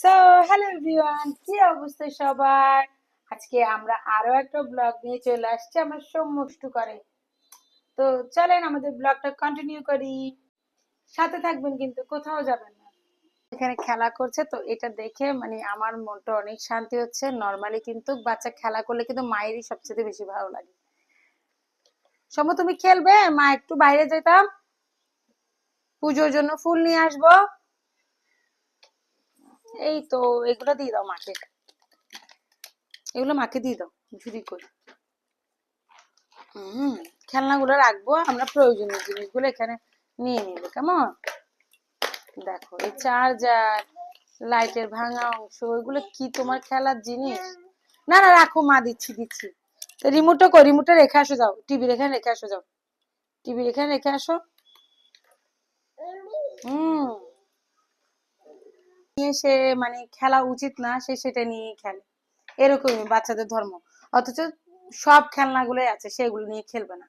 So hello everyone কি অবস্থা সবার? আজকে আমরা আরও একটা ব্লগ নিয়ে চলে আসছি আমার করে। তো চলেন আমাদের ব্লগটা কন্টিনিউ করি। সাথে থাকবেন কিন্তু কোথাও যাবেন না। এখানে খেলা করছে, তো এটা দেখে মানে আমার মনটা অনেক শান্তি হচ্ছে। নর্মালি কিন্তু বাচ্চা খেলা করলে কিন্তু মায়েরই সবচেয়ে বেশি ভালো লাগে। সম, তুমি খেলবে? মা, একটু বাইরে যেতাম। পুজোর জন্য ফুল নিয়ে আসব। এই তো, এগুলো দিয়ে দাও মাকে। এগুলো মাকে দিয়ে দাও, ঝুড়ি করে। হুম, খেলনাগুলো রাখব, আমরা প্রয়োজনীয় জিনিসগুলো এখানে নিয়ে নিবে, কেমন? দেখো, এই চার্জার, লাইটের ভাঙা অংশ ওইগুলো কি তোমার খেলার জিনিস? না না, রাখো, মা, দিচ্ছি দিচ্ছি। তো রিমোটটা কই রিমোটটা রেখে আসো, যাও। টিভি রেখে রেখে আসো, যাও। টিভি রেখে রেখে আসো। হুম নিয়ে সে মানে খেলা উচিত না, সে সেটা নিয়েই খেলে। এরকমই বাচ্চাদের ধর্ম। অথচ সব খেলনাগুলোই আছে, সেগুলো নিয়ে খেলবে না।